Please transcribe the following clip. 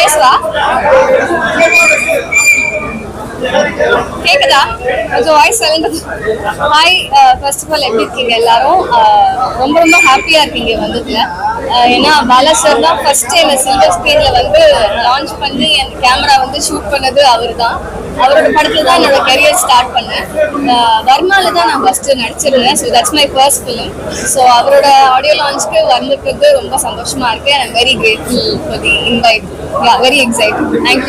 பேசுவா கேக்குதா? கொஞ்சம் voice silent hi first of all எப்படி இருக்கீங்க எல்லாரும்? Uh, ரொம்ப ரொம்ப ஹாப்பியா இருக்கீங்க வந்ததுல. Uh, ஏன்னா பாலா சார் தான் ஃபர்ஸ்ட் என்ன சில்வர் ஸ்க்ரீன்ல வந்து லான்ச் பண்ணி என் கேமரா வந்து ஷூட் பண்ணது அவர் தான் அவரோட படத்துல தான் என்னோட கெரியர் ஸ்டார்ட் பண்ணேன். Uh, வர்மால தான் நான் first நடிச்சிருந்தேன். So that's my first film so அவரோட ஆடியோ லான்ச்க்கு வந்திருக்கிறது ரொம்ப சந்தோஷமா இருக்கு. I very grateful for the invite very excite thank you